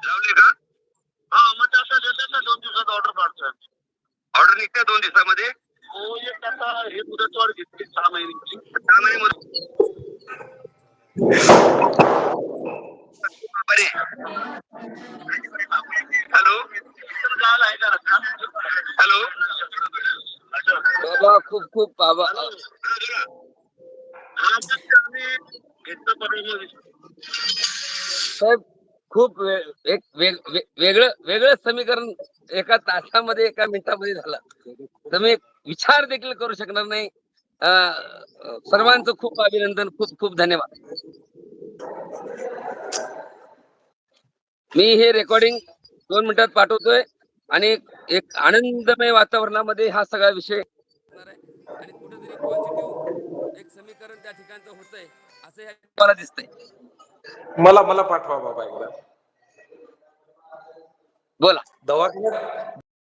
लावले का हा मग तसं देतात ना दोन दिवसात ऑर्डर काढतोय ऑर्डर निघते दोन दिवसामध्ये? हो एक आता हे मुदतवाढ घेतली सहा महिन्याची सहा महिने हॅलो? आहे का हॅलो? बाबा खूप खूप बाबा मग आम्ही घेतलं साहेब खूप एक वेगळं वेगळं समीकरण एका तासामध्ये एका मिनिटामध्ये झालं. तुम्ही विचार देखील करू शकणार नाही. अं, सर्वांचं खूप अभिनंदन खूप खूप धन्यवाद. मी हे रेकॉर्डिंग दोन मिनिटात पाठवतोय आणि एक आनंदमय वातावरणामध्ये हा सगळा विषय आणि कुठेतरी पॉझिटिव्ह एक समीकरण त्या ठिकाणचं होतंय असं मला दिसतंय. मला मला पाठवा बाबा एकदा. बोला. दवाखान्यात